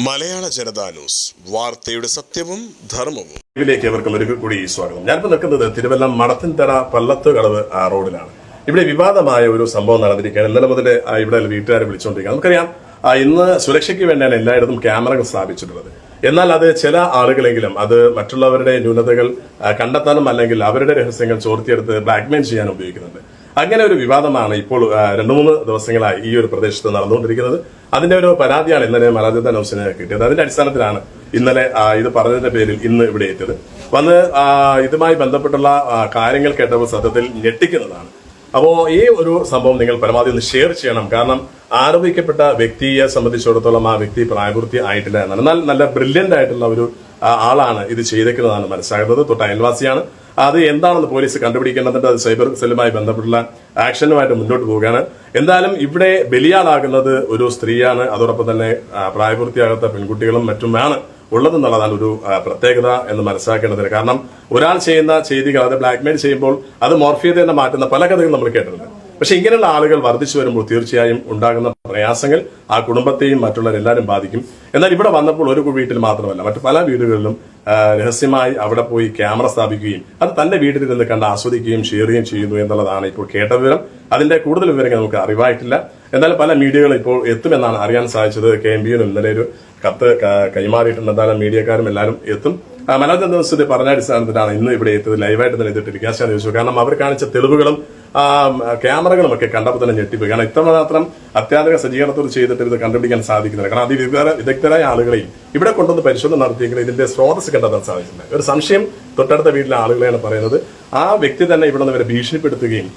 മലയാള Janata news. വാർത്തയുടെ സത്യവും ധർമ്മവും. ഇതിലേക്ക് ഏവർക്കും ഒരു കൂടി സ്വാഗതം. ഞാനിപ്പോൾ നിൽക്കുന്നത് തിരുവല്ല മടത്തിൻതറ പള്ളത്ത് കടവ് റോഡിലാണ്. ഇവിടെ വിവാദമായ ഒരു സംഭവം നടന്നിരിക്കുകയാണ്. ഇന്നലെ മുതൽ ഇവിടെ വീട്ടുകാരെ വിളിച്ചുകൊണ്ടിരിക്കുക നമുക്കറിയാം ഇന്ന് സുരക്ഷയ്ക്ക് വേണ്ടിയാണ് എല്ലായിടത്തും ക്യാമറകൾ സ്ഥാപിച്ചിട്ടുള്ളത്. എന്നാൽ അത് ചില ആളുകളെങ്കിലും അത് മറ്റുള്ളവരുടെ ന്യൂനതകൾ കണ്ടെത്താനും അല്ലെങ്കിൽ അവരുടെ രഹസ്യങ്ങൾ ചോർത്തിയെടുത്ത് ബ്ലാക്ക്മെയിൽ ചെയ്യാൻ ഉപയോഗിക്കുന്നുണ്ട്. അങ്ങനെ ഒരു വിവാദമാണ് ഇപ്പോൾ രണ്ടു മൂന്ന് ദിവസങ്ങളായി ഈ ഒരു പ്രദേശത്ത് നടന്നുകൊണ്ടിരിക്കുന്നത്. അതിന്റെ ഒരു പരാതിയാണ് ഇന്നലെ മലാദിത്ത നൗസിന് കിട്ടിയത്. അതിന്റെ അടിസ്ഥാനത്തിലാണ് ഇന്നലെ ഇത് പറഞ്ഞതിന്റെ പേരിൽ ഇന്ന് ഇവിടെ എത്തിയത്. വന്ന് ഇതുമായി ബന്ധപ്പെട്ടുള്ള കാര്യങ്ങൾ കേട്ടപ്പോൾ സത്യത്തിൽ ഞെട്ടിക്കുന്നതാണ്. അപ്പോ ഈ ഒരു സംഭവം നിങ്ങൾ പരമാവധി ഒന്ന് ഷെയർ ചെയ്യണം. കാരണം ആരോപിക്കപ്പെട്ട വ്യക്തിയെ സംബന്ധിച്ചിടത്തോളം ആ വ്യക്തി പ്രായപൂർത്തി ആയിട്ടില്ല. എന്നാണ് എന്നാൽ നല്ല ബ്രില്യന്റ് ആയിട്ടുള്ള ഒരു ആളാണ് ഇത് ചെയ്തേക്കുന്നതാണ് മനസ്സിലാകുന്നത്. തൊട്ട് അയൽവാസിയാണ്. അത് എന്താണെന്ന് പോലീസ് കണ്ടുപിടിക്കേണ്ടതുണ്ട്. അത് സൈബർ സെല്ലുമായി ബന്ധപ്പെട്ടുള്ള ആക്ഷനുമായിട്ട് മുന്നോട്ട് പോവുകയാണ്. എന്തായാലും ഇവിടെ ബലിയാളാകുന്നത് ഒരു സ്ത്രീയാണ്. അതോടൊപ്പം തന്നെ പ്രായപൂർത്തിയാകാത്ത പെൺകുട്ടികളും മറ്റുമാണ് ഉള്ളതെന്നുള്ളതാണ് ഒരു പ്രത്യേകത എന്ന് മനസ്സിലാക്കേണ്ടതിന്. കാരണം ഒരാൾ ചെയ്യുന്ന ചെയ്തികൾ അത് ബ്ലാക്ക്മെയിൽ ചെയ്യുമ്പോൾ അത് മോർഫിയത തന്നെ മാറ്റുന്ന പല കഥകളും നമ്മൾ കേട്ടിട്ടുണ്ട്. പക്ഷെ ഇങ്ങനെയുള്ള ആളുകൾ വർദ്ധിച്ചു വരുമ്പോൾ തീർച്ചയായും ഉണ്ടാകുന്ന പ്രയാസങ്ങൾ ആ കുടുംബത്തെയും മറ്റുള്ളവരെല്ലാവരും ബാധിക്കും. എന്നാൽ ഇവിടെ വന്നപ്പോൾ ഒരു വീട്ടിൽ മാത്രമല്ല മറ്റു പല വീടുകളിലും രഹസ്യമായി അവിടെ പോയി ക്യാമറ സ്ഥാപിക്കുകയും അത് തന്റെ വീട്ടിൽ നിന്ന് കണ്ട് ആസ്വദിക്കുകയും ഷെയർ ചെയ്യുകയും ചെയ്യുന്നു എന്നുള്ളതാണ് ഇപ്പോൾ കേട്ട വിവരം. അതിന്റെ കൂടുതൽ വിവരങ്ങൾ നമുക്ക് അറിവായിട്ടില്ല. എന്നാൽ പല മീഡിയകളും ഇപ്പോൾ എത്തുമെന്നാണ് അറിയാൻ സാധിച്ചത്. കെ എം ബിയിൽ ഇന്നലെ ഒരു കത്ത് കൈമാറിയിട്ടുണ്ട് എന്തായാലും മീഡിയക്കാരും എല്ലാവരും എത്തും. മനോജ് ദിവസത്തെ പറഞ്ഞ അടിസ്ഥാനത്തിലാണ് ഇന്ന് ഇവിടെ എത്തിയത് ലൈവായിട്ട് തന്നെ എത്തിയിട്ട് വികാസാൻ ചോദിച്ചു കാരണം അവർ കാണിച്ച തെളിവുകളും ക്യാമറകളും ഒക്കെ കണ്ടപ്പോൾ തന്നെ ഞെട്ടിപ്പോയി. കാരണം ഇത്രമാത്രം അത്യാധുനിക സജ്ജീകരണത്തോട് ചെയ്തിട്ട് ഇത് കണ്ടുപിടിക്കാൻ സാധിക്കുന്നില്ല. കാരണം അതിവിദഗ്ധ വിദഗ്ധരായ ആളുകളെയും ഇവിടെ കൊണ്ടുവന്ന് പരിശോധന നടത്തിയെങ്കിലും ഇതിന്റെ സ്രോതസ് കണ്ടെത്താൻ സാധിച്ചിട്ടുണ്ട് ഒരു സംശയം തൊട്ടടുത്ത വീട്ടിലെ ആളുകളെയാണ് പറയുന്നത്. ആ വ്യക്തി തന്നെ ഇവിടെ നിന്ന് ഇവരെ ഭീഷണിപ്പെടുത്തുകയും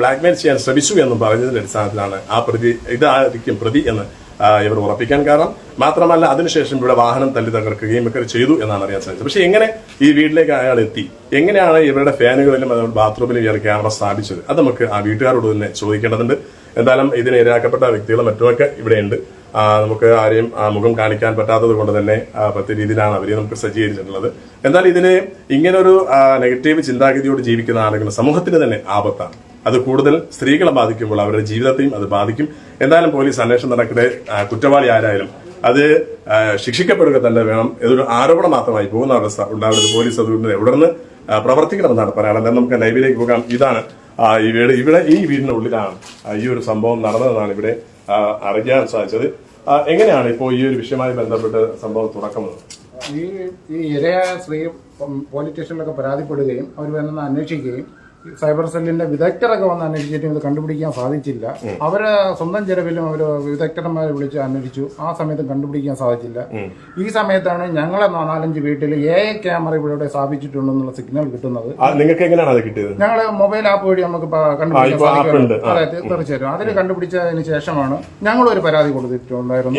ബ്ലാക്ക്മെയിൽ ചെയ്യാൻ ശ്രമിച്ചു എന്നും പറഞ്ഞതിന്റെ അടിസ്ഥാനത്തിലാണ് ആ പ്രതി ഇതായിരിക്കും പ്രതി എന്ന് ഇവർ ഉറപ്പിക്കാൻ കാരണം. മാത്രമല്ല അതിനുശേഷം ഇവിടെ വാഹനം തല്ലി തകർക്കുകയും ഒക്കെ ചെയ്തു എന്നാണ് അറിയാൻ സാധിച്ചത്. പക്ഷെ എങ്ങനെ ഈ വീട്ടിലേക്ക് അയാൾ എത്തി? എങ്ങനെയാണ് ഇവരുടെ ഫാനുകളിലും അതുപോലെ ബാത്റൂമിലും ഇയാൾ ക്യാമറ സ്ഥാപിച്ചത്? അത് നമുക്ക് ആ വീട്ടുകാരോട് തന്നെ ചോദിക്കേണ്ടതുണ്ട്. എന്തായാലും ഇതിന് ഇരയാക്കപ്പെട്ട വ്യക്തികളും മറ്റുമൊക്കെ ഇവിടെയുണ്ട്. നമുക്ക് ആരെയും മുഖം കാണിക്കാൻ പറ്റാത്തത് കൊണ്ട് തന്നെ പറ്റിയ രീതിയിലാണ് അവരെ നമുക്ക് സജ്ജീകരിച്ചിട്ടുള്ളത്. എന്നാൽ ഇതിന് ഇങ്ങനൊരു നെഗറ്റീവ് ചിന്താഗതിയോട് ജീവിക്കുന്ന ആളുകൾ സമൂഹത്തിന് തന്നെ ആപത്താണ്. അത് കൂടുതൽ സ്ത്രീകളെ ബാധിക്കുമ്പോൾ അവരുടെ ജീവിതത്തെയും അത് ബാധിക്കും. എന്തായാലും പോലീസ് അന്വേഷണം നടക്കട്ടെ കുറ്റവാളി ആരായാലും അത് ശിക്ഷിക്കപ്പെടുക തന്നെ വേണം. ഇതൊരു ആരോപണം മാത്രമായി പോകുന്ന അവസ്ഥ ഉണ്ടാവരുത്. പോലീസ് അതുകൊണ്ട് തുടർന്ന് പ്രവർത്തിക്കണമെന്നാണ് പറയാനുള്ളത്. നമുക്ക് ലൈവിലേക്ക് പോകാം. ഇതാണ് ഈ വീട്. ഇവിടെ ഈ വീടിന്റെ ഉള്ളിലാണ് ഈ ഒരു സംഭവം നടന്നതെന്നാണ് ഇവിടെ അറിയാൻ സാധിച്ചത്. എങ്ങനെയാണ് ഇപ്പോൾ ഈ ഒരു വിഷയമായി ബന്ധപ്പെട്ട് സംഭവം തുടക്കമുള്ളത്? ഈ ഈ ഇരയായ സ്ത്രീ പോലീസ് സ്റ്റേഷനിലൊക്കെ പരാതിപ്പെടുകയും അവർ വേണമെന്ന് അന്വേഷിക്കുകയും സൈബർ സെല്ലിന്റെ വിദഗ്ധരൊക്കെ വന്ന് അന്വേഷിച്ചിട്ടും ഇത് കണ്ടുപിടിക്കാൻ സാധിച്ചില്ല. അവർ സ്വന്തം ചെലവിലും അവർ വിദഗ്ധന്മാരെ വിളിച്ച് അന്വേഷിച്ചു. ആ സമയത്ത് കണ്ടുപിടിക്കാൻ സാധിച്ചില്ല. ഈ സമയത്താണ് ഞങ്ങളെ നാലഞ്ച് വീട്ടിൽ എ ക്യാമറ ഇവിടെ സ്ഥാപിച്ചിട്ടുണ്ടെന്നുള്ള സിഗ്നൽ കിട്ടുന്നത്. നിങ്ങൾക്ക് എങ്ങനെയാണ് അത് കിട്ടിയത്? ഞങ്ങൾ മൊബൈൽ ആപ്പ് വഴി നമുക്ക് കണ്ടുപിടിക്കാൻ ഇപ്പൊ app ഉണ്ട്. സാധിക്കും അതെ തീർച്ചയായിട്ടും. അതിൽ കണ്ടുപിടിച്ചതിന് ശേഷമാണ് ഞങ്ങൾ ഒരു പരാതി കൊടുത്തിട്ടുണ്ടായിരുന്നു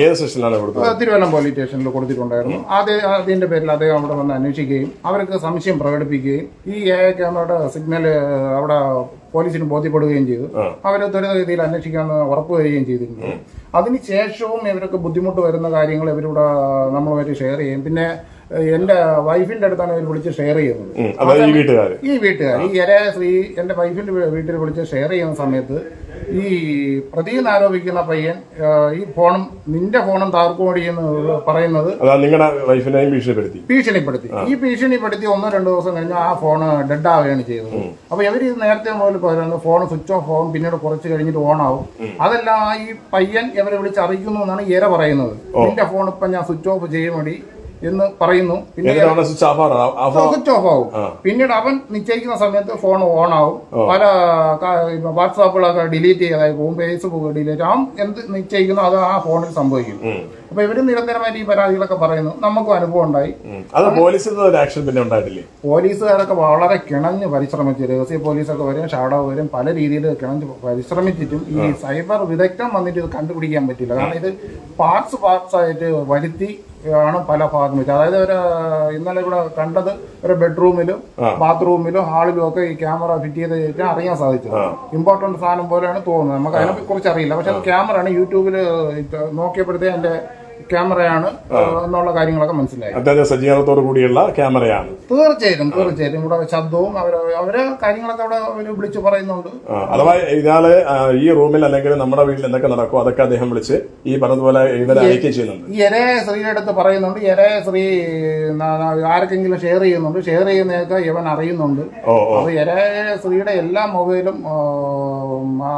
തിരുവല്ലം പോലീസ് സ്റ്റേഷനിൽ കൊടുത്തിട്ടുണ്ടായിരുന്നു. ആദ്യം അതിന്റെ പേരിൽ അദ്ദേഹം അവിടെ വന്ന് അന്വേഷിക്കുകയും അവർക്ക് സംശയം പ്രകടിപ്പിക്കുകയും ഈ എ ക്യാമറയുടെ സിഗ്നൽ അവിടെ പോലീസിന് ബോധ്യപ്പെടുകയും ചെയ്തു. അവർ ത്വരിതഗതിയിൽ അന്വേഷിക്കാമെന്ന് ഉറപ്പ് വരികയും ചെയ്തിരുന്നു. അതിനുശേഷവും ഇവരൊക്കെ ബുദ്ധിമുട്ട് വരുന്ന കാര്യങ്ങൾ ഇവരിവിടെ നമ്മളുമായിട്ട് ഷെയർ ചെയ്യും. പിന്നെ എന്റെ വൈഫിന്റെ അടുത്താണ് ഇവർ വിളിച്ച് ഷെയർ ചെയ്യുന്നത്. ഈ വീട്ടുകാര്. ഈ വീട്ടുകാർ ഈ ഇരയായ സ്ത്രീ എന്റെ വൈഫിന്റെ വീട്ടിൽ വിളിച്ച് ഷെയർ ചെയ്യുന്ന സമയത്ത് ഈ പ്രതിയെന്ന് ആരോപിക്കുന്ന പയ്യൻ ഈ ഫോണും നിന്റെ ഫോണും താർക്കോടി എന്ന് പറയുന്നത് നിങ്ങളുടെ വൈഫിനെയും ഭീഷണിപ്പെടുത്തി. ഭീഷണിപ്പെടുത്തി. ഈ ഭീഷണിപ്പെടുത്തി ഒന്നോ രണ്ടോ ദിവസം കഴിഞ്ഞ് ആ ഫോൺ ഡെഡ് ആവുകയാണ് ചെയ്തത് അപ്പൊ ഇവർ നേരത്തെ മുതൽ പറയുന്നത് ഫോൺ സ്വിച്ച് ഓഫ് ആവും പിന്നീട് കുറച്ച് കഴിഞ്ഞിട്ട് ഓൺ ആവും അതെല്ലാം ഈ പയ്യൻ ഇവരെ വിളിച്ച് അറിയിക്കുന്നു എന്നാണ് ഇര പറയുന്നത്. നിന്റെ ഫോൺ ഇപ്പൊ ഞാൻ സ്വിച്ച് ഓഫ് ചെയ്യും മതി എന്ന് പറയുന്നു. പിന്നെ സ്വിച്ച് ഓഫ് ആവും. പിന്നീട് അവൻ നിശ്ചയിക്കുന്ന സമയത്ത് ഫോൺ ഓൺ ആവും. പല വാട്സാപ്പുകളൊക്കെ ഡിലീറ്റ് ചെയ്തായി പോകും ഫേസ്ബുക്ക് ഡിലീറ്റ് അവൻ എന്ത് നിശ്ചയിക്കുന്നു അത് ആ ഫോണിൽ സംഭവിക്കും. അപ്പൊ ഇവർ നിരന്തരമായിട്ട് ഈ പരാതികളൊക്കെ പറയുന്നു. നമുക്കും അനുഭവം ഉണ്ടായി. അത് പിന്നെ ഉണ്ടായിട്ടില്ലേ? പോലീസുകാരൊക്കെ വളരെ കിണഞ്ഞ് പരിശ്രമിച്ചു രഹസ്യ പോലീസൊക്കെ വരും ഷാഡോ വരും പല രീതിയിൽ കിണഞ്ഞ് പരിശ്രമിച്ചിട്ടും ഈ സൈബർ വിദഗ്ധം വന്നിട്ട് ഇത് കണ്ടുപിടിക്കാൻ പറ്റില്ല. കാരണം ഇത് പാർട്സ് പാർട്സ് ആയിട്ട് വരുത്തി ആണ് പല ഭാഗം വെച്ചത്. അതായത് ഒരു ഇന്നലെ ഇവിടെ കണ്ടത് ഒരു ബെഡ്റൂമിലും ബാത്റൂമിലും ഹാളിലും ഒക്കെ ഈ ക്യാമറ ഫിറ്റ് ചെയ്ത് അറിയാൻ സാധിച്ചത്. ഇമ്പോർട്ടന്റ് സാധനം പോലെയാണ് തോന്നുന്നത്. നമുക്ക് അതിനെ കുറിച്ച് അറിയില്ല. പക്ഷെ ക്യാമറ ആണ് യൂട്യൂബിൽ നോക്കിയപ്പോഴത്തേ അതിന്റെ ക്യാമറയാണ് എന്നുള്ള കാര്യങ്ങളൊക്കെ മനസ്സിലായി. അത്യാവശ്യം സജ്ജീകരണത്തോടു കൂടിയുള്ള ക്യാമറയാണ്. തീർച്ചയായിട്ടും തീർച്ചയായിട്ടും. ഇവിടെ ശബ്ദവും അവർ അവരെ കാര്യങ്ങളൊക്കെ അവിടെ അവർ വിളിച്ചു പറയുന്നുണ്ട്. അഥവാ ഇയാൾ ഈ റൂമിൽ അല്ലെങ്കിൽ നമ്മുടെ വീട്ടിൽ എന്തൊക്കെ നടക്കും അതൊക്കെ അദ്ദേഹം വിളിച്ച് ഈ പറഞ്ഞതുപോലെ ഇവരെ അയക്കുകയും ചെയ്യുന്നുണ്ട്. ഈ ഇരയെ സ്ത്രീയുടെ അടുത്ത് പറയുന്നുണ്ട്. ശ്രീ സ്ത്രീ ആർക്കെങ്കിലും ഷെയർ ചെയ്യുന്നുണ്ട്. ഷെയർ ചെയ്യുന്നതൊക്കെ ഇവൻ അറിയുന്നുണ്ട്. അപ്പൊ ഇരയെ സ്ത്രീയുടെ എല്ലാ മൊബൈലും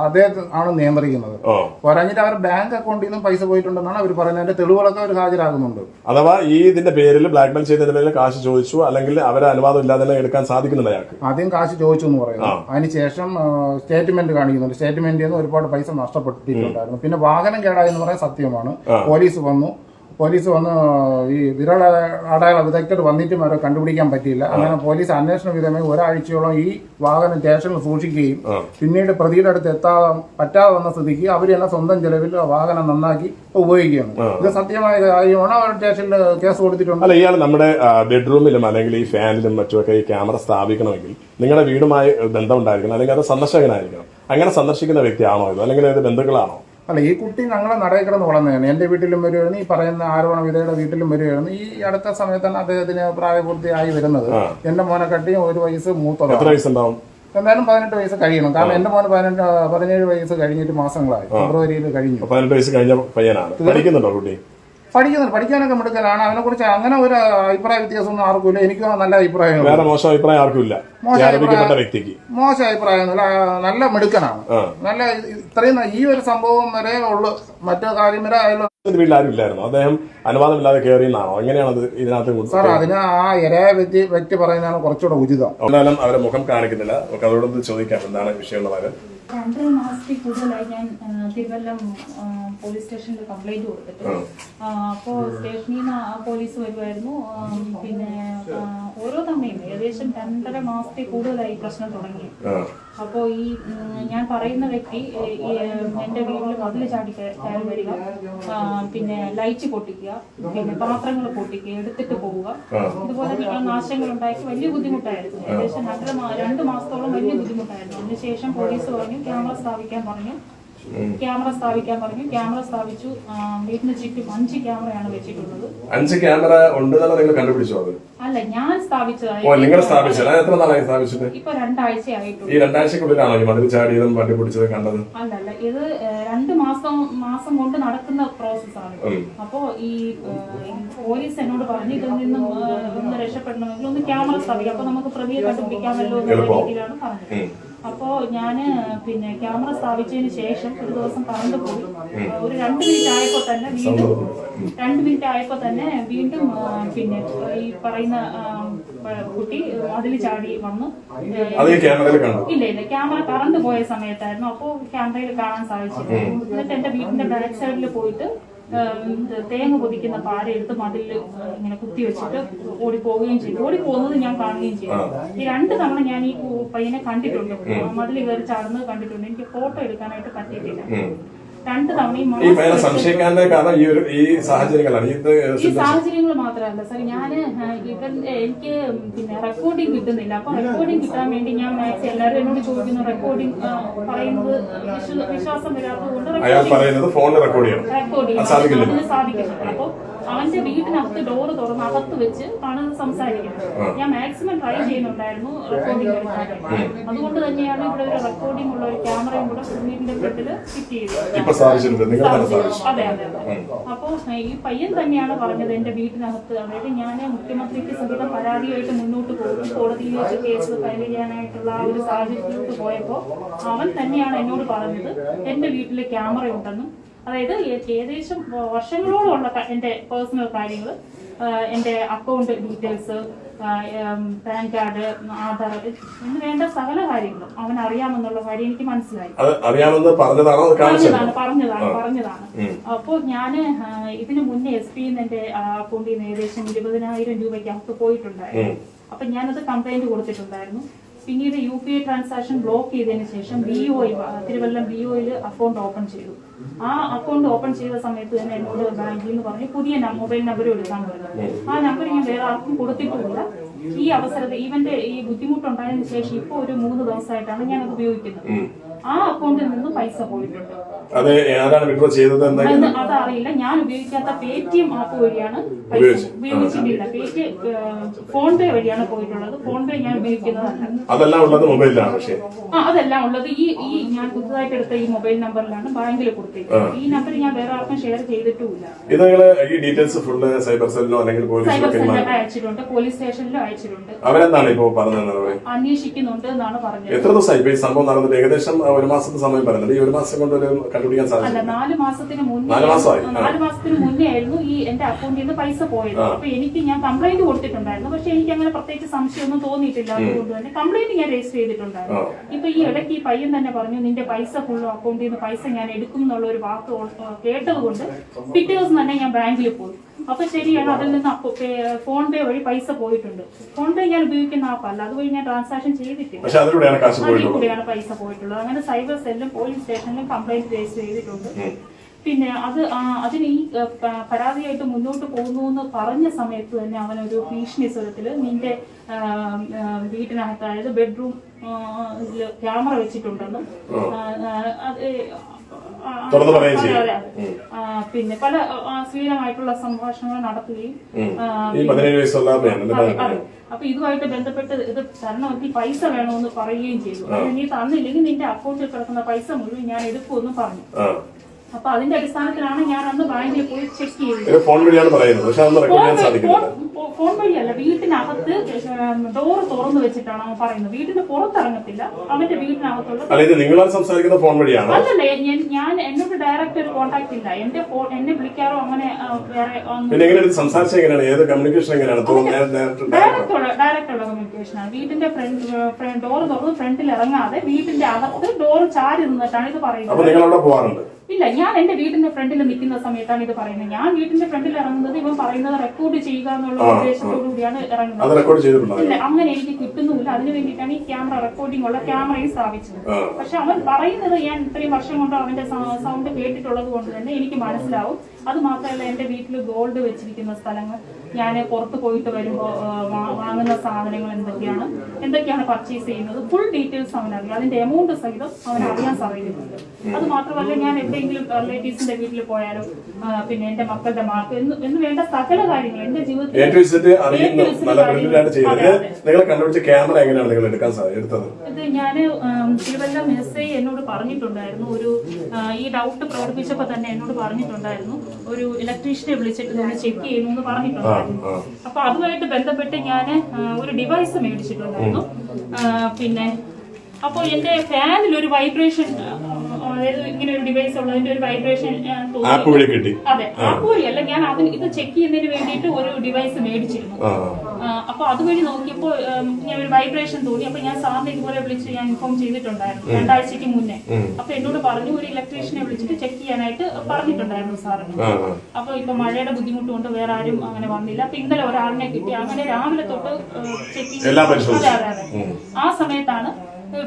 അദ്ദേഹം ആണ് നിയന്ത്രിക്കുന്നത്. ഓ. പറഞ്ഞിട്ട് അവർ ബാങ്ക് അക്കൗണ്ടിൽ നിന്നും പൈസ പോയിട്ടുണ്ടെന്നാണ് അവർ പറയുന്നത്. അതിന്റെ തെളിവുകളൊക്കെ അവർ ഹാജരാകുന്നുണ്ട് അഥവാ ഈ ഇതിന്റെ പേരിൽ ബ്ലാക്ക് മെയിൽ ചെയ്തതിന്റെ പേരിൽ കാശ് ചോദിച്ചു അല്ലെങ്കിൽ അവരെ അനുവാദം ഇല്ലാതെ എടുക്കാൻ സാധിക്കുന്നുണ്ട് അയാൾക്ക്. ആദ്യം കാശ് ചോദിച്ചു എന്ന് പറയുന്നു. അതിനുശേഷം സ്റ്റേറ്റ്മെന്റ് കാണിക്കുന്നുണ്ട്. സ്റ്റേറ്റ്മെന്റിൽ നിന്ന് ഒരുപാട് പൈസ നഷ്ടപ്പെട്ടിട്ടുണ്ടായിരുന്നു. പിന്നെ വാഹനം കേടായെന്ന് പറയാൻ സത്യമാണ്. പോലീസ് വന്നു. പോലീസ് വന്ന് ഈ വിരള അടയാള വിദഗ്ധർ വന്നിട്ടും അവരെ കണ്ടുപിടിക്കാൻ പറ്റിയില്ല. അങ്ങനെ പോലീസ് അന്വേഷണ വിധമേ ഒരാഴ്ചയോളം ഈ വാഹനം സ്റ്റേഷനിൽ സൂക്ഷിക്കുകയും പിന്നീട് പ്രതിയുടെ അടുത്ത് എത്താൻ പറ്റാതെ വന്ന സ്ഥിതിക്ക് അവർ തന്നെ സ്വന്തം ചെലവിൽ വാഹനം നന്നാക്കി ഉപയോഗിക്കുകയാണ്. ഇത് സത്യമായ കാര്യമാണ്. അവർ സ്റ്റേഷനിൽ കേസ് കൊടുത്തിട്ടുണ്ട്. അല്ല ഇയാൾ നമ്മുടെ ബെഡ്റൂമിലും അല്ലെങ്കിൽ ഈ ഫാനിലും മറ്റുമൊക്കെ ഈ ക്യാമറ സ്ഥാപിക്കണമെങ്കിൽ നിങ്ങളുടെ വീടുമായി ബന്ധമുണ്ടായിരിക്കണം അല്ലെങ്കിൽ അത് സന്ദർശകനായിരിക്കണം. അങ്ങനെ സന്ദർശിക്കുന്ന വ്യക്തിയാണോ ഇത്? അല്ലെങ്കിൽ അത് ബന്ധുക്കളാണോ? അല്ല ഈ കുട്ടി ഞങ്ങളെ നടയിൽ കിടന്ന് വളർന്നതാണ് എന്റെ വീട്ടിലും വരുമായിരുന്നു ഈ പറയുന്ന ആരോപണ വിധയുടെ വീട്ടിലും വരുമായിരുന്നു ഈ അടുത്ത സമയത്താണ് അദ്ദേഹത്തിന് പ്രായപൂർത്തിയായി വരുന്നത്. എന്റെ മോനെ കട്ടിയും ഒരു വയസ്സ് മൂത്തതാണ്. എന്തായാലും പതിനെട്ട് വയസ്സ് കഴിയണം. കാരണം എന്റെ മോന് പതിനെട്ട് പതിനേഴ് വയസ്സ് കഴിഞ്ഞിട്ട് മാസങ്ങളായി. ഫെബ്രുവരിയിൽ കഴിഞ്ഞു. പതിനെട്ട് വയസ്സ് കഴിഞ്ഞ പയ്യനാണ്. പഠിക്കുന്നുണ്ടോ കുട്ടി? പഠിക്കുന്നുണ്ട് പഠിക്കാനൊക്കെ മിടുക്കലാണ് അവനെ കുറിച്ച് അങ്ങനെ ഒരു അഭിപ്രായ വ്യത്യാസമൊന്നും ആർക്കും ഇല്ല എനിക്ക് നല്ല അഭിപ്രായം വേറെ മോശം അഭിപ്രായം ആർക്കും ഇല്ല വ്യക്തിക്ക്. മോശം അഭിപ്രായമൊന്നുമില്ല നല്ല മിടുക്കനാണ്. നല്ല ഇത്രയും ഈ ഒരു സംഭവം വരെ ഉള്ളു. മറ്റു കാര്യം വരെ ആയാലും വീട്ടിൽ ആരും ഇല്ലായിരുന്നു അദ്ദേഹം അനുവാദമില്ലാതെ കയറിയെന്നാണോ എങ്ങനെയാണ് അത് ഇതിനകത്ത് സാർ അതിന് ആ ഇരയ വ്യക്തി വ്യക്തി പറയുന്നതാണ് കുറച്ചുകൂടെ ഉചിതം. അവരെ മുഖം കാണിക്കുന്നില്ല. നമുക്ക് അവരോടൊന്ന് ചോദിക്കാം എന്താണ് വിഷയമുള്ളവര് എന്നുള്ളത് രണ്ടര മാസത്തിൽ കൂടുതലായി ഞാൻ തിരുവല്ലം പോലീസ് സ്റ്റേഷനിൽ കംപ്ലൈന്റ് കൊടുത്തിട്ട്. അപ്പോ അപ്പോൾ സ്റ്റേഷനിൽ നിന്ന് പോലീസ് വരുമായിരുന്നു പിന്നെ ഓരോ തവണയും ഏകദേശം രണ്ടര മാസത്തിൽ കൂടുതലായി പ്രശ്നം തുടങ്ങി. അപ്പോ ഈ ഞാൻ പറയുന്ന വ്യക്തി എന്റെ വീട്ടിൽ മതിൽ ചാടി കയ- കയറി വരിക പിന്നെ ലൈറ്റ് പൊട്ടിക്കുക പിന്നെ പാത്രങ്ങൾ പൊട്ടിക്കുക എടുത്തിട്ട് പോവുക. ഇതുപോലെ നാശങ്ങൾ ഉണ്ടാക്കി. വലിയ ബുദ്ധിമുട്ടായിരുന്നു. ഏകദേശം രണ്ടര രണ്ടു രണ്ട് മാസത്തോളം വലിയ ബുദ്ധിമുട്ടായിരുന്നു. അതിനുശേഷം പോലീസ് പറഞ്ഞു ക്യാമറ സ്ഥാപിക്കാൻ പറഞ്ഞു. ക്യാമറ സ്ഥാപിക്കാൻ പറഞ്ഞു ക്യാമറ സ്ഥാപിച്ചു. വീടിന് ചുറ്റും അഞ്ച് ക്യാമറയാണ് വെച്ചിട്ടുള്ളത്. അഞ്ച് ക്യാമറ ഉണ്ടെന്നാണ് നിങ്ങൾ കണ്ടുപിടിച്ചോ അത്? അല്ല ഞാൻ നിങ്ങൾ സ്ഥാപിച്ചത്? എത്ര നാളായി സ്ഥാപിച്ചത് ഇപ്പൊ രണ്ടാഴ്ച ആയിട്ടുള്ളൂ. ഈ രണ്ടാഴ്ചക്കുള്ളിലാണോ ഈ മതിൽ ചാടിയതും വണ്ടി പിടിച്ചത് കണ്ടത്? അല്ലല്ല ഇത് രണ്ട് മാസം മാസം കൊണ്ട് നടക്കുന്ന പ്രോസസ്സാണ്. അപ്പോ ഈ പോലീസ് എന്നോട് പറഞ്ഞു ഇതിൽ നിന്നും ഒന്ന് രക്ഷപ്പെടണമെങ്കിൽ ഒന്ന് ക്യാമറ സ്ഥാപിക്കാം. അപ്പൊ നമുക്ക് പ്രതിയെ കണ്ടുപിടിക്കാമല്ലോ എന്നുള്ള രീതിയിലാണ് പറഞ്ഞത്. അപ്പോ ഞാൻ പിന്നെ ക്യാമറ സ്ഥാപിച്ചതിന് ശേഷം ഒരു ദിവസം കറണ്ട് പോയി. ഒരു രണ്ട് മിനിറ്റ് ആയപ്പോ തന്നെ വീണ്ടും രണ്ട് മിനിറ്റ് ആയപ്പോ തന്നെ വീണ്ടും പിന്നെ ഈ പറയുന്ന കുട്ടി അതിൽ ചാടി വന്നു. ഇല്ല ഇല്ല. ക്യാമറ കറണ്ട് പോയ സമയത്തായിരുന്നു. അപ്പോൾ ക്യാമറയിൽ കാണാൻ സാധിച്ചില്ല എന്നിട്ട് എന്റെ വീടിന്റെ ബാക്ക് സൈഡിൽ പോയിട്ട് തേങ്ങ പൊതിക്കുന്ന പാര എടുത്ത് മതിൽ ഇങ്ങനെ കുത്തി വെച്ചിട്ട് ഓടി പോവുകയും ചെയ്തു. ഓടി പോകുന്നത് ഞാൻ കാണുകയും ചെയ്തു. ഈ രണ്ട് തവണ ഞാൻ ഈ പയ്യനെ കണ്ടിട്ടുണ്ട്. മതിൽ കയറി ചാടുന്നത് കണ്ടിട്ടുണ്ട്. എനിക്ക് ഫോട്ടോ എടുക്കാനായിട്ട് പറ്റിയിട്ടില്ല. രണ്ട് തവണയും ഈ പയ്യനെ സംശയിക്കാന്റെ കാരണം ഈ ഒരു ഈ സാഹചര്യങ്ങളാണ്. ഇത് ഈ സാഹചര്യങ്ങൾ മാത്രമല്ല സാർ ഞാൻ എനിക്ക് പിന്നെ റെക്കോർഡിംഗ് കിട്ടുന്നില്ല. അപ്പൊ റെക്കോർഡിംഗ് കിട്ടാൻ വേണ്ടി ഞാൻ മാക്സ് എല്ലാവരും എന്നോട് ചോദിക്കുന്നു റെക്കോർഡിംഗ് പറയുന്നത് വിശ്വ- വിശ്വാസം വരാത്തതുകൊണ്ട് അയാൾ റെക്കോർഡിംഗ് പറയുന്നത് ഫോണിൽ റെക്കോർഡ് ചെയ്യണം. റെക്കോർഡിംഗ് സാധിക്കില്ല. അതിന് സാധിക്കുന്നില്ല അപ്പൊ അവന്റെ വീട്ടിനകത്ത് ഡോറ് തുറന്ന് അകത്ത് വെച്ച് ആണ് സംസാരിക്കുന്നത്. ഞാൻ മാക്സിമം ട്രൈ ചെയ്യുന്നുണ്ടായിരുന്നു റെക്കോർഡിംഗ് എടുക്കാനായിട്ട് അതുകൊണ്ട് തന്നെയാണ് ഇവിടെ ഒരു റെക്കോർഡിംഗ് ഉള്ള ഒരു ക്യാമറയും കൂടെ വീടിന്റെ ഫ്രണ്ടിൽ ഫിറ്റ് ചെയ്തത്. അതെ അതെ അതെ. അപ്പോ ഈ പയ്യൻ തന്നെയാണ് പറഞ്ഞത് എന്റെ വീട്ടിനകത്ത്. അതായത് ഞാൻ മുഖ്യമന്ത്രിക്ക് സഹിതം പരാതിയായിട്ട് മുന്നോട്ട് പോകും. കോടതിയിൽ വെച്ച് കേസ് ഫയൽ ചെയ്യാനായിട്ടുള്ള ആ ഒരു സാഹചര്യത്തിലോട്ട് പോയപ്പോ അവൻ തന്നെയാണ് എന്നോട് പറഞ്ഞത്. എന്റെ വീട്ടിൽ ക്യാമറ ഉണ്ടെന്നും അതായത് ഏകദേശം വർഷങ്ങളോളമുള്ള എന്റെ പേഴ്സണൽ കാര്യങ്ങൾ എന്റെ account details PAN card Aadhaar എന്ന് വേണ്ട സകല കാര്യങ്ങളും അവൻ അറിയാമെന്നുള്ള കാര്യം എനിക്ക് മനസ്സിലായി. അറിയാമെന്ന് പറഞ്ഞതാണോ പറഞ്ഞതാണ് പറഞ്ഞതാണ് അപ്പോൾ ഞാൻ ഇതിനു മുന്നേ എസ് പി എന്റെ അക്കൗണ്ടിൽ നിന്ന് ഏകദേശം ഇരുപതിനായിരം രൂപയ്ക്ക് അകത്ത് പോയിട്ടുണ്ടായിരുന്നു അപ്പൊ ഞാനത് കംപ്ലൈന്റ് കൊടുത്തിട്ടുണ്ടായിരുന്നു. പിന്നീട് U P I transaction block ചെയ്തതിന് ശേഷം ബി ഒ തിരുവല്ലം ബി ഒയിൽ അക്കൗണ്ട് ഓപ്പൺ ചെയ്തു. ആ അക്കൗണ്ട് ഓപ്പൺ ചെയ്ത സമയത്ത് തന്നെ എന്നോട് ബാങ്കിൽ നിന്ന് പറഞ്ഞു പുതിയ മൊബൈൽ നമ്പർ എടുക്കാൻ പറഞ്ഞു. ആ നമ്പർ ഞാൻ വേറെ ആർക്കും കൊടുത്തിട്ടുമില്ല. ഈ അവസരത്തിൽ ഇവന്റെ ഈ ബുദ്ധിമുട്ടുണ്ടായതിനു ശേഷം ഇപ്പോൾ ഒരു മൂന്ന് ദിവസമായിട്ടാണ് ഞാൻ ഉപയോഗിക്കുന്നത്. ആ അക്കൗണ്ടിൽ നിന്ന് പൈസ പോയിട്ടുണ്ട്. അത് ആരാണ് വിഡ്രോ ചെയ്തത് അത് അതറിയില്ല. ഞാൻ ഉപയോഗിക്കാത്ത പേ ടി എം ആപ്പ് വഴിയാണ് പൈസ ഉപയോഗിച്ചു. ഉപയോഗിച്ചിട്ടില്ല. പേ ഫോൺ പേ വഴിയാണ് പോയിട്ടുള്ളത്. ഫോൺ പേ ഞാൻ ഉപയോഗിക്കുന്നതല്ല. അതെല്ലാം ഉള്ളത് മൊബൈലിലാണ് പക്ഷേ. ആ അതെല്ലാം ഉള്ളത്. ഈ ഈ ഞാൻ പുതുതായിട്ട് എടുത്ത ഈ മൊബൈൽ നമ്പറിലാണ് ബാങ്കിൽ കൊടുത്തിരിക്കുന്നത്. ഈ നമ്പർ ഞാൻ വേറെ ആർക്കും ഷെയർ ചെയ്തിട്ടുമില്ല. ഇത് നിങ്ങൾ ഈ ഡീറ്റെയിൽസ് ഫുള്ള് സൈബർ സെല്ലിലോ അല്ലെങ്കിൽ സൈബർ സെന്ററിൽ അയച്ചിട്ടുണ്ട്. പോലീസ് സ്റ്റേഷനിലോ അയച്ചിട്ടുണ്ട്. അവരെന്താണ് ഇപ്പോ പറഞ്ഞത്? അന്വേഷിക്കുന്നുണ്ട് എന്നാണ് പറഞ്ഞത്. എത്ര ദിവസമായി സംഭവം നടന്നിട്ട് ഏകദേശം ഒരു മാസത്തെ സമയം പറയുന്നുണ്ട്. ഈ ഒരു മാസം കൊണ്ട് ഒരു കണ്ടുപിടിക്കാൻ അല്ല സാധിക്കും നാല് മാസത്തിന് മുന്നേ നാല് മാസമായി? നാല് മാസത്തിന് മുന്നേ ആയിരുന്നു ഈ എന്റെ അക്കൗണ്ടിൽ നിന്ന് പൈസ പോയത്. അപ്പൊ എനിക്ക് ഞാൻ കംപ്ലൈന്റ് കൊടുത്തിട്ടുണ്ടായിരുന്നു. പക്ഷെ എനിക്ക് അങ്ങനെ പ്രത്യേകിച്ച് സംശയമൊന്നും തോന്നിയിട്ടില്ല അതുകൊണ്ട് തന്നെ. കംപ്ലൈന്റ് ഞാൻ രജിസ്റ്റർ ചെയ്തിട്ടുണ്ടായിരുന്നു. ഇപ്പൊ ഈ ഇടയ്ക്ക് ഈ പയ്യൻ തന്നെ പറഞ്ഞു നിന്റെ പൈസ ഫുള്ള് അക്കൗണ്ടിൽ നിന്ന് പൈസ ഞാൻ എടുക്കും എന്നുള്ള ഒരു വാക്ക് ഓ- കേട്ടത് കൊണ്ട് പിറ്റേ ദിവസം തന്നെ ഞാൻ ബാങ്കിൽ പോയി. അപ്പൊ ശരിയാണ് അതിൽ നിന്ന് അപ്പൊ പേ- ഫോൺ പേ വഴി പൈസ പോയിട്ടുണ്ട്. ഫോൺ പേ ഞാൻ ഉപയോഗിക്കുന്ന ആപ്പല്ല അതുവഴി ഞാൻ ട്രാൻസാക്ഷൻ ചെയ്തിട്ടില്ല. പക്ഷെ അതിലൂടെയാണ് കാശ് അതിൽ പോയിട്ടുള്ളത്. കൂടെയാണ് പൈസ പോയിട്ടുള്ളത്. അങ്ങനെ സൈബർ സെല്ലും പോലീസ് സ്റ്റേഷനിലും കംപ്ലൈന്റ് രജിസ്റ്റർ ചെയ്തിട്ടുണ്ട്. പിന്നെ അത് അതിന് ഈ പരാതിയായിട്ട് മുന്നോട്ട് പോകുന്നു എന്ന് പറഞ്ഞ സമയത്ത് തന്നെ അവനൊരു ഭീഷണി സ്വരത്തിൽ നിന്റെ വീട്ടിനകത്ത് അതായത് ബെഡ്റൂം ക്യാമറ വെച്ചിട്ടുണ്ടെന്നും തുറന്ന് പറയുകയും ചെയ്യും. പിന്നെ പല അശ്ലീലമായിട്ടുള്ള സംഭാഷണങ്ങൾ നടത്തുകയും ഈ പതിനേഴ് വയസ്സുള്ള. അപ്പൊ ഇതുമായിട്ട് ബന്ധപ്പെട്ട് ഇത് തരണം എനിക്ക് പൈസ വേണമെന്ന് പറയുകയും ചെയ്തു. അത് നീ തന്നില്ലെങ്കിൽ നിന്റെ അക്കൗണ്ടിൽ കിടക്കുന്ന പൈസ മുഴുവൻ ഞാൻ എടുക്കുമെന്ന് പറഞ്ഞു. അപ്പൊ അതിന്റെ അടിസ്ഥാനത്തിലാണ് ഞാൻ അന്ന് ബാങ്കിൽ പോയി ചെക്ക് ചെയ്തത് ഫോൺ വഴിയാണ് പറയുന്നത്. പക്ഷെ അതൊന്നും റെക്കോർഡ് ചെയ്യാൻ സാധിക്കില്ല ഫോൺ- വഴിയല്ല. വീട്ടിനകത്ത് ഡോർ തുറന്നു വെച്ചിട്ടാണ് അവൻ പറയുന്നത്. വീടിന് പുറത്തിറങ്ങത്തില്ല. അവന്റെ വീട്ടിനകത്തുള്ള അല്ല ഇത് നിങ്ങളാൽ സംസാരിക്കുന്ന ഫോൺ വഴിയാണ്? അല്ലല്ല ഞാൻ എന്നോട് ഡയറക്റ്റ് ഒരു കോൺടാക്ട് ഇല്ല. എന്റെ ഫോൺ എന്നെ വിളിക്കാറോ അങ്ങനെ വേറെ എങ്ങനെയാണ് പിന്നെ എങ്ങനെ ഇത് സംസാരിച്ച എങ്ങനെയാണ്? ഏത് കമ്മ്യൂണിക്കേഷൻ എങ്ങനെയാണ്? ഡയറക്റ്റുള്ള നേരത്തെ- നേരത്തെ ഡയറക്റ്റ് ഉള്ള ഡയറക്റ്റ് ഉള്ള കമ്മ്യൂണിക്കേഷൻ ആണ്. വീടിന്റെ ഫ്രണ്ട് ഡോർ തുറന്ന് ഫ്രണ്ടിൽ ഇറങ്ങാതെ വീടിന്റെ അകത്ത് ഡോർ ചാരി നിന്നിട്ടാണ് ഇത് അപ്പൊ പറയുന്നത് നിങ്ങൾ അവിടെ ഇല്ല ഞാൻ എന്റെ വീടിന്റെ ഫ്രണ്ടിൽ നിൽക്കുന്ന സമയത്താണ് ഇത് പറയുന്നത്. ഞാൻ വീടിന്റെ ഫ്രണ്ടിൽ ഇറങ്ങുന്നത് ഇവൻ പറയുന്നത് റെക്കോർഡ് ചെയ്യുക എന്നുള്ള ഉദ്ദേശത്തോടു കൂടിയാണ് അത് ഇറങ്ങുന്നത് ഇല്ല അങ്ങനെ എനിക്ക് കിട്ടുന്നുമില്ല. അതിനു വേണ്ടിയിട്ടാണ് ഈ ക്യാമറ റെക്കോർഡിംഗ് ഉള്ള ക്യാമറയും സ്ഥാപിച്ചത്. പക്ഷെ അവൻ പറയുന്നത് ഞാൻ ഇത്രയും വർഷം കൊണ്ട് അവന്റെ സൗണ്ട് കേട്ടിട്ടുള്ളത് കൊണ്ട് തന്നെ എനിക്ക് മനസ്സിലാവും. അത് മാത്രമല്ല എന്റെ വീട്ടിൽ ഗോൾഡ് വെച്ചിരിക്കുന്ന സ്ഥലങ്ങൾ. ഞാൻ പുറത്ത് പോയിട്ട് വരുമ്പോൾ വാങ്ങുന്ന സാധനങ്ങൾ എന്തൊക്കെയാണ്? എന്തൊക്കെയാണ് പർച്ചേസ് ചെയ്യുന്നത്? ഫുൾ ഡീറ്റെയിൽസ് അവനറിയാം. അതിന്റെ എമൗണ്ട് സഹിതം അവൻ അറിയാൻ സാധിക്കുന്നുണ്ട്. അത് മാത്രമല്ല ഞാൻ എന്തെങ്കിലും റിലേറ്റീവ്സിന്റെ വീട്ടിൽ പോയാലും പിന്നെ എന്റെ മക്കളുടെ മാർക്ക് എന്ന് വേണ്ട സകല കാര്യങ്ങൾ എന്റെ ജീവിതത്തിൽ ഇത് ഞാൻ തിരുവല്ലം എസ് ഐ എന്നോട് പറഞ്ഞിട്ടുണ്ടായിരുന്നു. ഒരു ഈ ഡൗട്ട് പ്രകടിപ്പിച്ചപ്പോൾ തന്നെ എന്നോട് പറഞ്ഞിട്ടുണ്ടായിരുന്നു. ഒരു ഇലക്ട്രീഷ്യനെ വിളിച്ചിട്ട് ചെക്ക് ചെയ്യുന്നു എന്ന് പറഞ്ഞിട്ടുണ്ടായിരുന്നു. അപ്പൊ അതുമായിട്ട് ബന്ധപ്പെട്ട് ഞാൻ ഒരു ഡിവൈസ് മേടിച്ചിട്ടുണ്ടായിരുന്നു. പിന്നെ അപ്പോൾ എന്റെ ഫാനിൽ ഒരു വൈബ്രേഷൻ അതായത് ഇങ്ങനെ ഒരു ഡിവൈസ് ഉള്ളതിന്റെ ഒരു വൈബ്രേഷൻ ആപ്പ് വഴി കിട്ടി. അതെ ആപ്പ് വഴിയല്ല ഞാൻ ഇത് ചെക്ക് ചെയ്യുന്നതിന് വേണ്ടിയിട്ട് ഒരു ഡിവൈസ് മേടിച്ചിരുന്നു. അപ്പൊ അതുവഴി നോക്കിയപ്പോൾ ഞാൻ ഒരു വൈബ്രേഷൻ തോന്നി. അപ്പൊ ഞാൻ സാറിനെ ഇതുപോലെ വിളിച്ച് ഞാൻ ഇൻഫോം ചെയ്തിട്ടുണ്ടായിരുന്നു രണ്ടാഴ്ചക്ക് മുന്നേ. അപ്പൊ എന്നോട് പറഞ്ഞു ഒരു ഇലക്ട്രീഷ്യനെ വിളിച്ചിട്ട് ചെക്ക് ചെയ്യാനായിട്ട് പറഞ്ഞിട്ടുണ്ടായിരുന്നു സാറിന്. അപ്പൊ ഇപ്പൊ മഴയുടെ ബുദ്ധിമുട്ട് കൊണ്ട് വേറെ ആരും അങ്ങനെ വന്നില്ല. അപ്പൊ ഇന്നലെ ഒരാളിനെ കിട്ടി. അങ്ങനെ രാവിലെ തൊട്ട് ചെക്ക് അതെ ആ സമയത്താണ്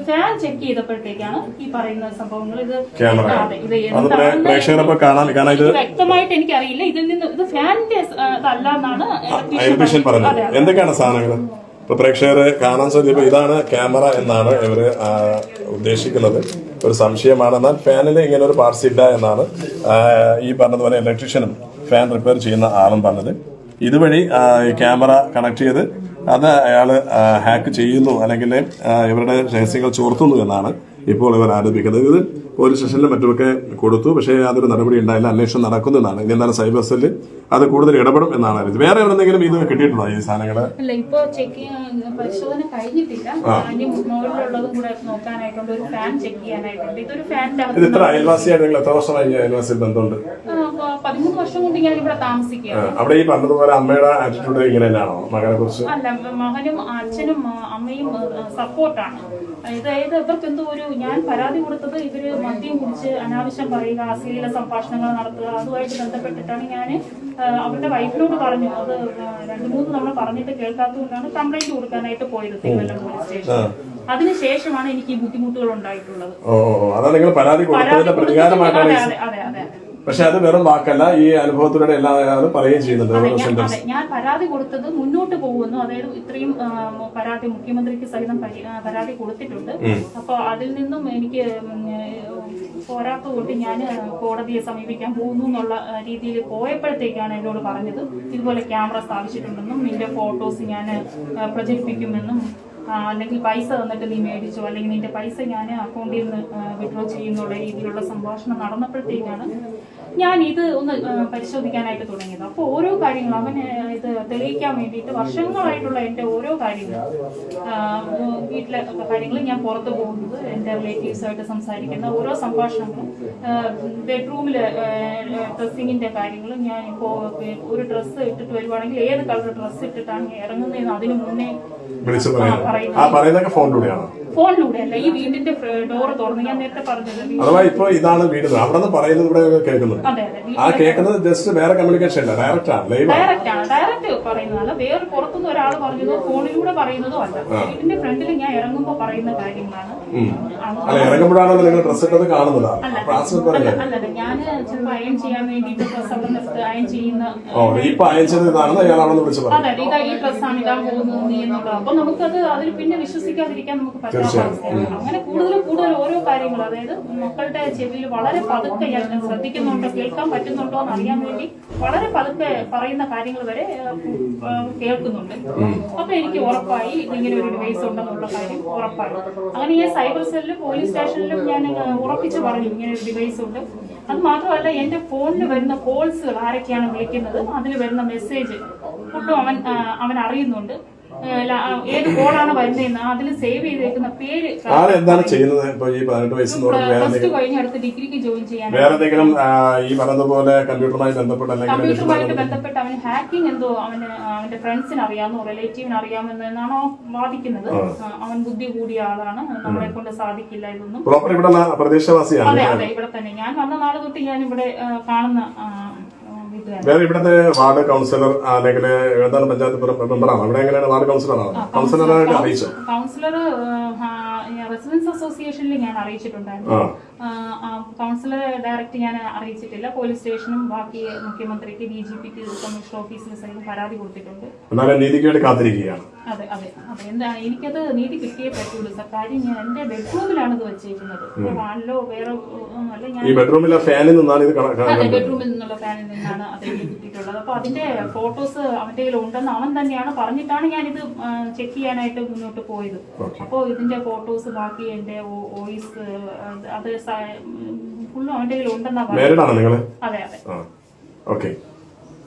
ഫാൻ ചെക്ക് ചെയ്തപ്പോഴത്തേക്കാണ് ഈ പറയുന്ന സംഭവങ്ങൾ. ഇത് ഇത് എന്താണെന്ന് വ്യക്തമായിട്ട് എനിക്കറിയില്ല. ഇതിൽ നിന്ന് ഇത് ഫാനിന്റെ ഇതല്ല എന്നാണ്. എന്തൊക്കെയാണ് സാധനങ്ങൾ? ഇപ്പൊ പ്രേക്ഷകരെ കാണാൻ സാധിച്ചപ്പോ ഇതാണ് ക്യാമറ എന്നാണ് ഇവർ ഉദ്ദേശിക്കുന്നത്. ഒരു സംശയമാണ് എന്നാൽ ഫാനിൽ ഇങ്ങനെ ഒരു പാർട്സ് ഇല്ല എന്നാണ് ഈ പറഞ്ഞതുപോലെ ഇലക്ട്രീഷ്യനും ഫാൻ റിപ്പയർ ചെയ്യുന്ന ആളും പറഞ്ഞത്. ഇതുവഴി ക്യാമറ കണക്ട് ചെയ്ത് അത് അയാൾ ഹാക്ക് ചെയ്യുന്നു അല്ലെങ്കിൽ ഇവരുടെ രഹസ്യങ്ങൾ ചോർത്തുന്നു എന്നാണ് ഇപ്പോൾ ഇവർ ആരോപിക്കുന്നത് ഇത് പോലീസ് സ്റ്റേഷനിലും മറ്റുമൊക്കെ കൊടുത്തു. പക്ഷേ യാതൊരു നടപടി ഉണ്ടായില്ല. അന്വേഷണം നടക്കുന്നതാണ് ഇനി എന്താണ് സൈബർ സെല്ല് അത് കൂടുതൽ ഇടപെടും എന്നാണ്. അറിയുന്നത് വേറെ എവിടെന്നെങ്കിലും ഇത് കിട്ടിയിട്ടുണ്ടോ ഈ സാധനങ്ങൾ അല്ല ഇപ്പോ ചെക്ക് പരിശോധന കഴിഞ്ഞിട്ടില്ല. ഇനി മുകളിലുള്ളതും കൂടെ നോക്കാനായിട്ടുണ്ട്. ഒരു ഫാൻ ചെക്ക് ചെയ്യാനായിട്ടുണ്ട്. ഇതൊരു ഫാനിന്റെ ഇത് ഇത്ര അയൽവാസിയായിട്ട് നിങ്ങൾ എത്ര വർഷമായി അയൽവാസിയിൽ ബന്ധമുണ്ട്? പതിമൂന്ന് വർഷം കൊണ്ട് ഞാൻ ഇവിടെ താമസിക്കുകയാണ്. അവിടെ ഈ പറഞ്ഞതുപോലെ അമ്മയുടെ ആറ്റിറ്റ്യൂഡ് ഇങ്ങനെ തന്നെയാണോ? മകനെ കുറിച്ച് അല്ല മകനും അച്ഛനും അമ്മയും സപ്പോർട്ടാണ് അതായത് ഇവർക്ക് എന്തോ ഒരു ഞാൻ പരാതി കൊടുത്തത് ഇവർ മദ്യം കുടിച്ച് അനാവശ്യം പറയുക അശ്ലീല സംഭാഷണങ്ങൾ നടത്തുക അതുമായിട്ട് ബന്ധപ്പെട്ടിട്ടാണ് ഞാൻ അവരുടെ വൈഫിനോട് പറഞ്ഞു. അത് രണ്ടു മൂന്ന് തവണ പറഞ്ഞിട്ട് കേൾക്കാത്തതുകൊണ്ടാണ് കംപ്ലൈന്റ് കൊടുക്കാനായിട്ട് പോയത് തിരുവല്ല പോലീസ് സ്റ്റേഷൻ അതിനുശേഷമാണ് എനിക്ക് ഈ ബുദ്ധിമുട്ടുകൾ ഉണ്ടായിട്ടുള്ളത്. അതാണ് നിങ്ങൾ പരാതി പരാതി കൊടുത്തതിന്റെ പ്രതികാരമായിട്ടാണ് അതെ അതെ അതെ. പക്ഷെ അത് വെറും വാക്കല്ല. ഈ അനുഭവത്തിലൂടെ എല്ലാ ആളും പറയുകയും ചെയ്യുന്നുണ്ട് ഞാൻ- പരാതി കൊടുത്തത് മുന്നോട്ട് പോകുന്നു. അതായത് ഇത്രയും പരാതി മുഖ്യമന്ത്രിക്ക് സഹിതം പരാതി കൊടുത്തിട്ടുണ്ട്. അപ്പൊ അതിൽ നിന്നും എനിക്ക് പോരാത്ത കൊണ്ട് ഞാൻ കോടതിയെ സമീപിക്കാൻ പോകുന്നു എന്നുള്ള രീതിയിൽ പോയപ്പോഴത്തേക്കാണ് എന്നോട് പറഞ്ഞത്. ഇതുപോലെ ക്യാമറ സ്ഥാപിച്ചിട്ടുണ്ടെന്നും നിന്റെ ഫോട്ടോസ് ഞാൻ പ്രചരിപ്പിക്കുമെന്നും അല്ലെങ്കിൽ പൈസ തന്നിട്ട് നീ മേടിച്ചോ അല്ലെങ്കിൽ നിന്റെ പൈസ ഞാൻ അക്കൗണ്ടിൽ നിന്ന് വിഡ്രോ ചെയ്യുന്നുള്ള രീതിയിലുള്ള സംഭാഷണം നടന്നപ്പോഴത്തേക്കാണ് ഞാൻ ഇത് ഒന്ന് പരിശോധിക്കാനായിട്ട് തുടങ്ങിയത്. അപ്പോൾ ഓരോ കാര്യങ്ങളും അവന് ഇത് തെളിയിക്കാൻ വേണ്ടിയിട്ട് വർഷങ്ങളായിട്ടുള്ള എന്റെ ഓരോ കാര്യങ്ങൾ വീട്ടിലെ കാര്യങ്ങൾ ഞാൻ പുറത്ത് പോകുന്നത് എന്റെ റിലേറ്റീവ്സായിട്ട് സംസാരിക്കുന്ന ഓരോ സംഭാഷണങ്ങളും ബെഡ്റൂമിൽ ഡ്രസ്സിങ്ങിന്റെ കാര്യങ്ങൾ ഞാൻ ഇപ്പോൾ ഒരു ഡ്രസ്സ് ഇട്ടിട്ട് വരുവാണെങ്കിൽ ഏത് കളർ ഡ്രസ്സ് ഇട്ടിട്ടാണ് ഇറങ്ങുന്നതെന്ന് അതിന് മുന്നേ വിളിച്ച് പറയുന്നത്. ആ പറയുന്നതൊക്കെ ഫോണിലൂടെയാണ് ഫോണിലൂടെ അല്ല ഈ വീടിന്റെ ഡോർ തുറന്ന് ഞാൻ നേരത്തെ പറഞ്ഞത് അഥവാ ഇപ്പൊ ഇതാണ് വീട് അവിടെ നിന്ന് പറയുന്നത് ഇവിടെ കേൾക്കുന്നത് ആ കേൾക്കുന്നത് ജസ്റ്റ് വേറെ കമ്മ്യൂണിക്കേഷൻ അല്ല ഡയറക്റ്റ് ആണ് ലൈവ് ഡയറക്റ്റ് ആണ് ഡയറക്റ്റ് പറയുന്നതല്ല വേറെ പുറത്തുനിന്ന് ഒരാൾ പറഞ്ഞതോ ഫോണിലൂടെ പറയുന്നതോ അല്ല. വീടിന്റെ ഫ്രണ്ടിൽ ഞാൻ ഇറങ്ങുമ്പോ പറയുന്ന കാര്യങ്ങളാണ്. അല്ല ഇറങ്ങുമ്പോഴാണല്ലോ നിങ്ങൾ ഡ്രസ് ഇട്ടത് കാണുന്നത്. അല്ല അല്ലല്ല ഞാൻ ചിലപ്പോ അയൺ ചെയ്യാൻ വേണ്ടിട്ട് ഡ്രസ് അവിടെ നിർത്ത് അയൺ ചെയ്യുന്ന ഇപ്പൊ ഇതാണെന്ന് അയാളാണെന്ന് വിളിച്ച് പറഞ്ഞു. അതെ ഈ ഡ്രസ്സാണ് ഇതാ പോകുന്നത് നീ എന്നുള്ളത് അപ്പൊ നമുക്കത് അതിൽ പിന്നെ വിശ്വസിക്കാതിരിക്കാൻ നമുക്ക് അവസ്ഥയാണ് അങ്ങനെ കൂടുതൽ കൂടുതൽ ഓരോ കാര്യങ്ങൾ അതായത് മക്കളുടെ ചെവിയിൽ വളരെ പതുക്കെ ഞാൻ ശ്രദ്ധിക്കുന്നുണ്ടോ കേൾക്കാൻ പറ്റുന്നുണ്ടോ എന്ന് അറിയാൻ വേണ്ടി വളരെ പതുക്കെ പറയുന്ന കാര്യങ്ങൾ വരെ കേൾക്കുന്നുണ്ട്. അപ്പൊ എനിക്ക് ഉറപ്പായി ഇതിങ്ങനെ ഒരു ഡിവൈസ് ഉണ്ടെന്നുള്ള കാര്യം ഉറപ്പായി. അങ്ങനെ ഞാൻ സൈബർ സെല്ലിലും പോലീസ് സ്റ്റേഷനിലും ഞാൻ ഉറപ്പിച്ചു പറഞ്ഞു ഇങ്ങനെ ഒരു ഡിവൈസ് ഉണ്ട്. അത് മാത്രമല്ല എന്റെ ഫോണിൽ വരുന്ന കോൾസുകൾ ആരൊക്കെയാണ് വിളിക്കുന്നത് അതിൽ വരുന്ന മെസ്സേജ് ഫുള്ളും അവൻ അവൻ അറിയുന്നുണ്ട്. ഏത് കോളാണ് വരുന്നതെന്ന് അതിൽ സേവ് ചെയ്തേക്കുന്ന പേര് ആരെന്താണ് ചെയ്യുന്നത്? ഇപ്പൊ ഈ പതിനെട്ട് വേറെ പ്ലസ് കഴിഞ്ഞ് അടുത്ത് ഡിഗ്രിക്ക് ജോയിൻ ചെയ്യാൻ വേറെ എന്തെങ്കിലും ഈ പറഞ്ഞതുപോലെ കമ്പ്യൂട്ടറുമായി ബന്ധപ്പെട്ട് അല്ലെങ്കിൽ കമ്പ്യൂട്ടറുമായിട്ട് ബന്ധപ്പെട്ട് അവന് ഹാക്കിംഗ് എന്തോ അവന് അവന്റെ ഫ്രണ്ട്സിന് അറിയാമോ റിലേറ്റീവിന് അറിയാമെന്ന് എന്നാണോ വാദിക്കുന്നത്. അവൻ ബുദ്ധി കൂടിയ ആളാണ്. നമ്മളെ കൊണ്ട് സാധിക്കില്ല ഇതൊന്നും പ്രോപ്പർ ഇവിടെ പ്രദേശവാസിയാണ് അതെ അതെ ഇവിടെ തന്നെ. ഞാൻ വന്ന നാളെ തൊട്ട് ഞാൻ ഇവിടെ കാണുന്ന വേറെ ഇവിടുത്തെ വാർഡ് കൗൺസിലർ അല്ലെങ്കിൽ എന്താണ് പഞ്ചായത്ത് മെമ്പറാണ്? അവിടെ എങ്ങനെയാണ് വാർഡ് കൗൺസിലറാണ്? കൗൺസിലറായിട്ട് അറിയിച്ചോ? കൗൺസിലർ റെസിഡൻസ് അസോസിയേഷനിൽ ഞാൻ അറിയിച്ചിട്ടുണ്ടായിരുന്നു. കൗൺസിലർ ഡയറക്റ്റ് ഞാൻ അറിയിച്ചിട്ടില്ല. പോലീസ് സ്റ്റേഷനും ബാക്കി മുഖ്യമന്ത്രിക്ക് ഡി ജി പിക്ക് കമ്മീഷണർ ഓഫീസിന് സൈഡും പരാതി കൊടുത്തിട്ടുണ്ട്. എന്നാലും കാത്തിരിക്കുകയാണ്. അതെ അതെ. അതെ എന്താ എനിക്കത് നീതി കിട്ടിയേ പറ്റുള്ളൂ സർ. കാര്യം ഞാൻ എന്റെ ബെഡ്റൂമിലാണ് ഇത് വെച്ചേക്കുന്നത്. ഹാളിലോ വേറെ ഒന്നുമല്ല ഞാൻ ഈ ബെഡ്റൂമിലെ ഫാനിൽ നിന്നാണ് ഇത് അതെ ബെഡ്റൂമിൽ നിന്നുള്ള ഫാനിൽ നിന്നാണ് അത് കിട്ടിയിട്ടുള്ളത്. അപ്പൊ അതിന്റെ ഫോട്ടോസ് അവന്റെ കയ്യിൽ ഉണ്ടെന്ന് അവൻ തന്നെയാണ് പറഞ്ഞിട്ടാണ് ഞാനിത് ചെക്ക് ചെയ്യാനായിട്ട് മുന്നോട്ട് പോയത്. അപ്പോൾ ഇതിന്റെ ഫോട്ടോസ് ബാക്കി എന്റെ വോയിസ് അത് ഫുള്ളും അവന്റെ കയ്യിൽ ഉണ്ടെന്നാ പറഞ്ഞത് അതെ അതെ. ഓക്കെ.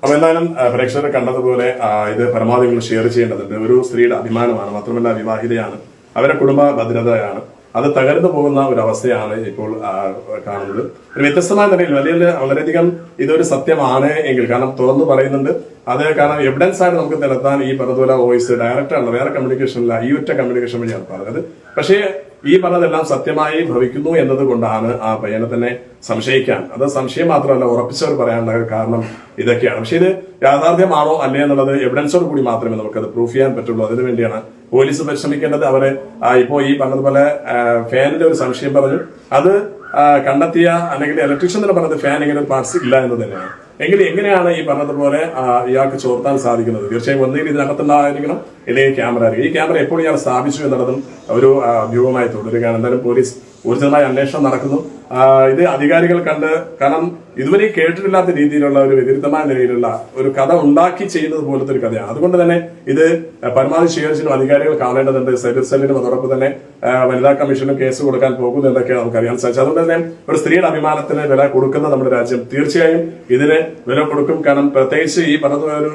അപ്പൊ എന്തായാലും പ്രേക്ഷകരെ കണ്ടതുപോലെ ഇത് പരമാവധി നിങ്ങൾ ഷെയർ ചെയ്യേണ്ടതുണ്ട്. ഒരു സ്ത്രീയുടെ അഭിമാനമാണ് മാത്രമല്ല വിവാഹിതയാണ് അവരുടെ കുടുംബ ഭദ്രതയാണ് അത് തകർന്നു പോകുന്ന ഒരു അവസ്ഥയാണ് ഇപ്പോൾ കാണുന്നത്. ഒരു വ്യത്യസ്തമായ നിലയിൽ വലിയ വളരെയധികം ഇതൊരു സത്യമാണ് എങ്കിൽ കാരണം തുറന്നു പറയുന്നുണ്ട്. അത് കാരണം എവിഡൻസ് ആയിട്ട് നമുക്ക് നിലത്താൻ ഈ പറഞ്ഞതുപോലെ വോയിസ് ഡയറക്റ്റ് ആണ് വേറെ കമ്മ്യൂണിക്കേഷനില്ല ഈ ഒറ്റ കമ്മ്യൂണിക്കേഷൻ വഴിയാണ് പറഞ്ഞത്. പക്ഷേ ഈ പറഞ്ഞതെല്ലാം സത്യമായി ഭവിക്കുന്നു എന്നതുകൊണ്ടാണ് ആ പയ്യനെ തന്നെ സംശയിക്കാൻ. അത് സംശയം മാത്രമല്ല ഉറപ്പിച്ചവർ പറയാനുള്ള കാരണം ഇതൊക്കെയാണ്. പക്ഷെ ഇത് യാഥാർത്ഥ്യമാണോ അല്ലേ എന്നുള്ളത് എവിഡൻസോട് കൂടി മാത്രമേ നമുക്ക് അത് പ്രൂഫ് ചെയ്യാൻ പറ്റുള്ളൂ. അതിനു വേണ്ടിയാണ് പോലീസ് പരിശ്രമിക്കേണ്ടത് അവരെ. ഇപ്പോ ഈ പറഞ്ഞതുപോലെ ഫാനിന്റെ ഒരു സംശയം പറഞ്ഞു. അത് കണ്ടെത്തിയ അല്ലെങ്കിൽ ഇലക്ട്രീഷ്യൻ തന്നെ പറഞ്ഞത് ഫാൻ ഇങ്ങനെ പാർട്സ് ഇല്ല എന്ന് തന്നെയാണ്. എങ്കിൽ എങ്ങനെയാണ് ഈ പറഞ്ഞതുപോലെ ഇയാൾക്ക് ചോർത്താൻ സാധിക്കുന്നത്? തീർച്ചയായും ഒന്നുകിൽ ഇതിനകത്തുണ്ടായിരിക്കണം ഇല്ലെങ്കിൽ ക്യാമറ ആയിരിക്കും. ഈ ക്യാമറ എപ്പോഴും ഇയാൾ സ്ഥാപിച്ചു എന്നുള്ളതും ഒരു വ്യൂഹമായി തുടരുകയാണ്. എന്തായാലും പോലീസ് ഊർജിതമായ അന്വേഷണം നടക്കുന്നു. ഇത് അധികാരികൾ കണ്ട് കാരണം ഇതുവരെ കേട്ടിട്ടില്ലാത്ത രീതിയിലുള്ള ഒരു വ്യതിരിക്തമായ നിലയിലുള്ള ഒരു കഥ ഉണ്ടാക്കി ചെയ്യുന്നത് പോലത്തെ ഒരു കഥയാണ്. അതുകൊണ്ട് തന്നെ ഇത് പരമാവധി ഷെയർസിനും അധികാരികൾ കാണേണ്ടതുണ്ട്. സൈബർ സെല്ലിനും അതോടൊപ്പം തന്നെ വനിതാ കമ്മീഷനും കേസ് കൊടുക്കാൻ പോകുന്നു എന്നൊക്കെ നമുക്കറിയാൻ സാധിച്ചു അതുകൊണ്ട് തന്നെ ഒരു സ്ത്രീയുടെ അഭിമാനത്തിന് വില കൊടുക്കുന്ന നമ്മുടെ രാജ്യം തീർച്ചയായും ഇതിന് വില കൊടുക്കും. കാരണം പ്രത്യേകിച്ച് ഈ പറഞ്ഞ ഒരു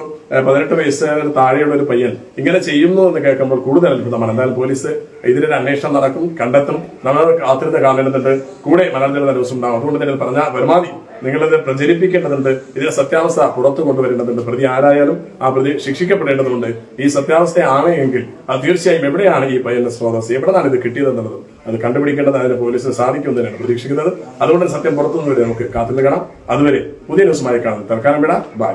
പതിനെട്ട് വയസ്സ് താഴെയുള്ള ഒരു പയ്യൻ ഇങ്ങനെ ചെയ്യുന്നു എന്ന് കേൾക്കുമ്പോൾ കൂടുതൽ അത്ഭുതമാണ്. എന്തായാലും പോലീസ് ഇതിനൊരു അന്വേഷണം നടക്കും കണ്ടെത്തും. നമ്മൾ കാത്തിരുന്ന കാണേണ്ടതുണ്ട്. കൂടെ മലയാള ദിവസം ഉണ്ടാവും. അതുകൊണ്ട് തന്നെ പറഞ്ഞ പരമാവധി നിങ്ങളിത് പ്രചരിപ്പിക്കേണ്ടതുണ്ട് ഇതിന്റെ സത്യാവസ്ഥ പുറത്തു കൊണ്ടുവരേണ്ടതുണ്ട് പ്രതി ആരായാലും ആ പ്രതി ശിക്ഷിക്കപ്പെടേണ്ടതുണ്ട്. ഈ സത്യാവസ്ഥയാണ് എങ്കിൽ അത് തീർച്ചയായും എവിടെയാണ് ഈ പയ്യന്റെ സ്രോതസ് എവിടെയാണ് ഇത് കിട്ടിയതെന്നുള്ളത്? അത് കണ്ടുപിടിക്കേണ്ടത് അതിന് പോലീസിന് സാധിക്കും തന്നെയാണ് പ്രതീക്ഷിക്കുന്നത്. അതുകൊണ്ട് സത്യം പുറത്തുനിന്ന് വരെ നമുക്ക് കാത്തിരുന്ന് അതുവരെ പുതിയ ന്യൂസുമായി കാണാം. തൽക്കാലം വിടാം. ബൈ